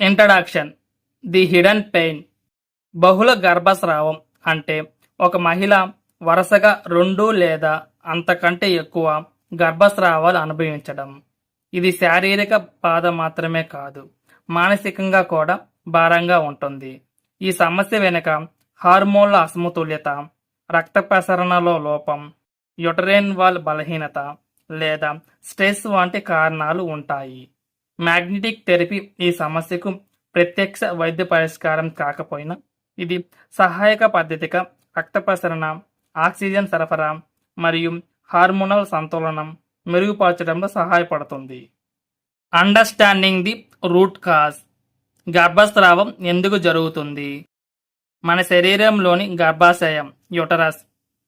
Introduction the hidden pain బహుళ గర్భస్రావం అంటే ఒక మహిళ వరుసగా రెండు లేదా అంతకంటే ఎక్కువ గర్భస్రావాలు అనుభవించడం. ఇది శారీరక బాధ మాత్రమే కాదు మానసికంగా కూడా భారంగా ఉంటుంది. ఈ సమస్య వెనుక హార్మోన్ల అసమతుల్యత రక్త ప్రసరణలో లోపం యుటరేన్ వాల్ బలహీనత లేదా స్ట్రెస్ వంటి కారణాలు ఉంటాయి. మ్యాగ్నెటిక్ థెరపీ ఈ సమస్యకు ప్రత్యక్ష వైద్య పరిష్కారం కాకపోయినా ఇది సహాయక పద్ధతిగా రక్త ప్రసరణ ఆక్సిజన్ సరఫరా మరియు హార్మోనల్ సంతులనం మెరుగుపరచడంలో సహాయపడుతుంది. అండర్స్టాండింగ్ ది రూట్ కాజ్ గర్భస్రావం ఎందుకు జరుగుతుంది? మన శరీరంలోని గర్భాశయం యుటరస్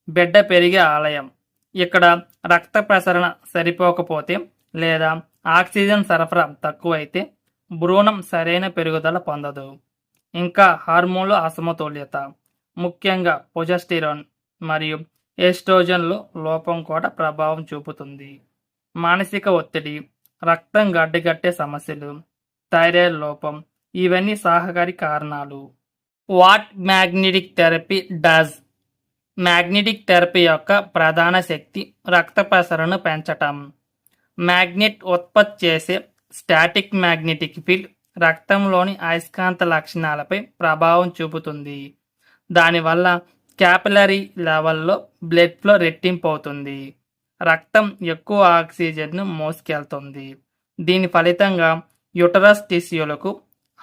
బిడ్డ పెరిగే ఆలయం ఇక్కడ రక్త ప్రసరణ సరిపోకపోతే లేదా ఆక్సిజన్ సరఫరా తక్కువైతే భ్రూణం సరైన పెరుగుదల పొందదు. ఇంకా హార్మోన్ల అసమతుల్యత ముఖ్యంగా పొజస్టిరాన్ మరియు ఎస్ట్రోజన్లు లోపం కూడా ప్రభావం చూపుతుంది. మానసిక ఒత్తిడి రక్తం గడ్డగట్టే సమస్యలు థైరాయిడ్ లోపం ఇవన్నీ సహకారి కారణాలు. What magnetic therapy does? Magnetic therapy యొక్క ప్రధాన శక్తి రక్త ప్రసరణను పెంచటం. మ్యాగ్నెట్ ఉత్పత్తి చేసే స్టాటిక్ మ్యాగ్నెటిక్ ఫీల్డ్ రక్తంలోని అయస్కాంత లక్షణాలపై ప్రభావం చూపుతుంది. దానివల్ల క్యాపిలరీ లెవెల్లో బ్లడ్ ఫ్లో రెట్టింపు అవుతుంది. రక్తం ఎక్కువ ఆక్సిజన్ను మోసుకెళ్తుంది. దీని ఫలితంగా యుటరస్ టిష్యూలకు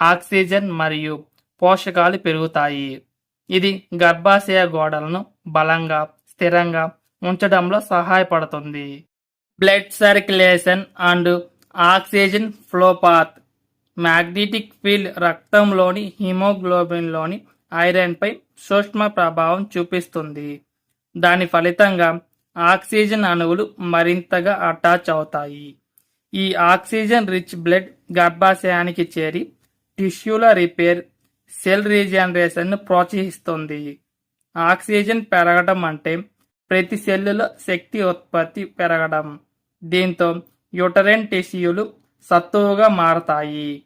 ఆక్సిజన్ మరియు పోషకాలు పెరుగుతాయి. ఇది గర్భాశయ గోడలను బలంగా స్థిరంగా ఉంచడంలో సహాయపడుతుంది. Blood circulation and oxygen flow path magnetic field రక్తంలోని హిమోగ్లోబిన్లోని ఐరన్పై సూక్ష్మ ప్రభావం చూపిస్తుంది. దాని ఫలితంగా ఆక్సిజన్ అణువులు మరింతగా అటాచ్ అవుతాయి. ఈ ఆక్సిజన్ రిచ్ బ్లడ్ గర్భాశయానికి చేరి టిష్యూల రిపేర్ సెల్ రీజనరేషన్ను ప్రోత్సహిస్తుంది. ఆక్సిజన్ పెరగడం అంటే ప్రతి సెల్లులో శక్తి ఉత్పత్తి పెరగడం. దీంతో యుటరెన్ టిష్యూలు సత్తువుగా మారతాయి.